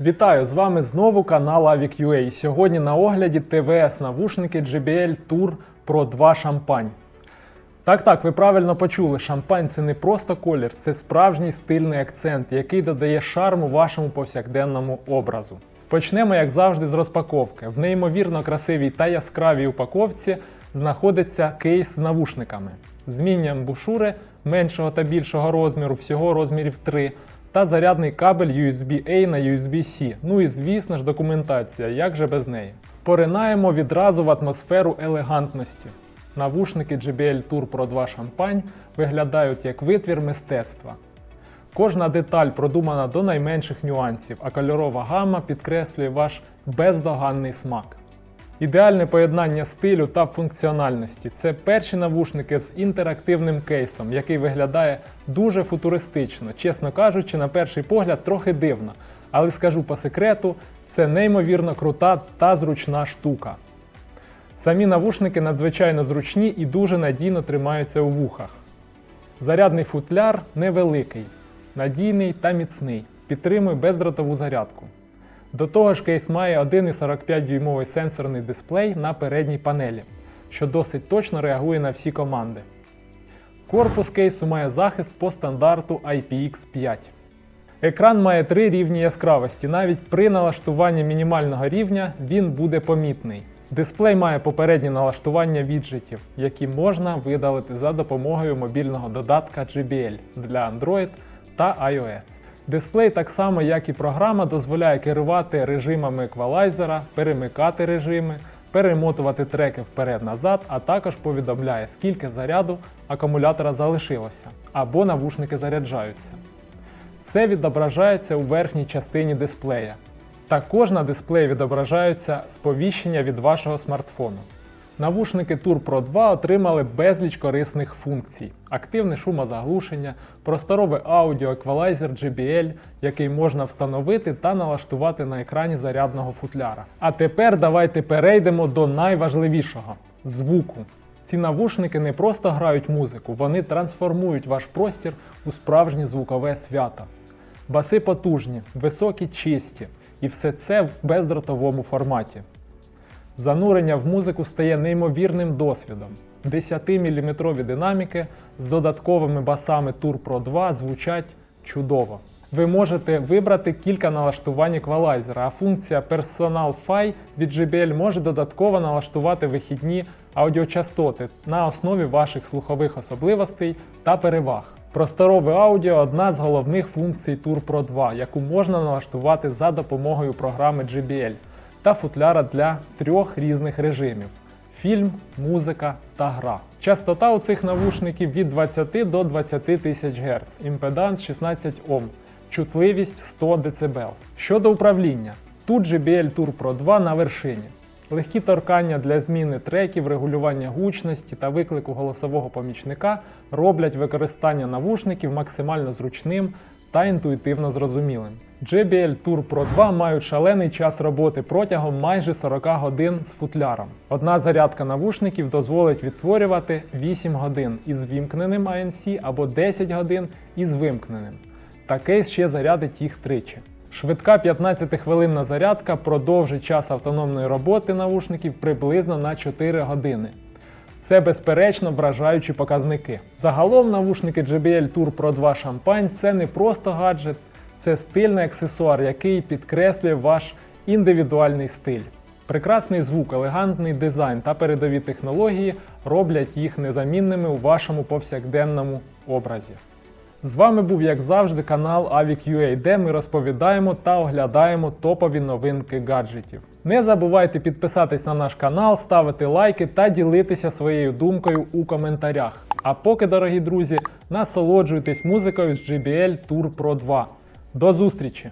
Вітаю! З вами знову канал Avic.ua. Сьогодні на огляді ТВС навушники JBL Tour Pro 2 Шампань. Так, так, ви правильно почули, шампань це не просто колір, це справжній стильний акцент, який додає шарму вашому повсякденному образу. Почнемо, як завжди, з розпаковки. В неймовірно красивій та яскравій упаковці знаходиться кейс з навушниками. Змінням бушури меншого та більшого розміру, всього розмірів 3, та зарядний кабель USB-A на USB-C. Ну і звісно ж документація, як же без неї. Поринаємо відразу в атмосферу елегантності. Навушники JBL Tour Pro 2 Champagne виглядають як витвір мистецтва. Кожна деталь продумана до найменших нюансів, а кольорова гама підкреслює ваш бездоганний смак. Ідеальне поєднання стилю та функціональності це перші навушники з інтерактивним кейсом, який виглядає дуже футуристично, чесно кажучи, на перший погляд трохи дивно. Але скажу по секрету, це неймовірно крута та зручна штука. Самі навушники надзвичайно зручні і дуже надійно тримаються у вухах. Зарядний футляр невеликий, надійний та міцний, підтримує бездротову зарядку. До того ж, кейс має 1,45 дюймовий сенсорний дисплей на передній панелі, що досить точно реагує на всі команди. Корпус кейсу має захист по стандарту IPX5. Екран має три рівні яскравості. Навіть при налаштуванні мінімального рівня він буде помітний. Дисплей має попереднє налаштування віджитів, які можна видалити за допомогою мобільного додатка JBL для Android та iOS. Дисплей, так само як і програма, дозволяє керувати режимами еквалайзера, перемикати режими, перемотувати треки вперед-назад, а також повідомляє, скільки заряду акумулятора залишилося або навушники заряджаються. Це відображається у верхній частині дисплея. Також на дисплеї відображаються сповіщення від вашого смартфону. Навушники Tour Pro 2 отримали безліч корисних функцій: активне шумозаглушення, просторове аудіо, еквалайзер JBL, який можна встановити та налаштувати на екрані зарядного футляра. А тепер давайте перейдемо до найважливішого звуку. Ці навушники не просто грають музику, вони трансформують ваш простір у справжнє звукове свято. Баси потужні, високі, чисті, і все це в бездротовому форматі. Занурення в музику стає неймовірним досвідом. 10-мм динаміки з додатковими басами Tour Pro 2 звучать чудово. Ви можете вибрати кілька налаштувань еквалайзера, а функція Personal Fi від JBL може додатково налаштувати вихідні аудіочастоти на основі ваших слухових особливостей та переваг. Просторове аудіо одна з головних функцій Tour Pro 2, яку можна налаштувати за допомогою програми JBL та футляра для трьох різних режимів: фільм, музика та гра. Частота у цих навушників від 20 до 20 тисяч Гц, імпеданс 16 Ом, чутливість 100 дБ. Щодо управління, тут JBL Tour Pro 2 на вершині. Легкі торкання для зміни треків, регулювання гучності та виклику голосового помічника роблять використання навушників максимально зручним та інтуїтивно зрозумілим. JBL Tour Pro 2 мають шалений час роботи протягом майже 40 годин з футляром. Одна зарядка навушників дозволить відтворювати 8 годин із вімкненим ANC або 10 годин із вимкненим. Та ще зарядить їх тричі. Швидка 15-хвилинна зарядка продовжить час автономної роботи навушників приблизно на 4 години. Це безперечно вражаючі показники. Загалом навушники JBL Tour Pro 2 Champagne це не просто гаджет, це стильний аксесуар, який підкреслює ваш індивідуальний стиль. Прекрасний звук, елегантний дизайн та передові технології роблять їх незамінними у вашому повсякденному образі. З вами був, як завжди, канал Avic.ua, де ми розповідаємо та оглядаємо топові новинки гаджетів. Не забувайте підписатись на наш канал, ставити лайки та ділитися своєю думкою у коментарях. А поки, дорогі друзі, насолоджуйтесь музикою з JBL Tour Pro 2. До зустрічі!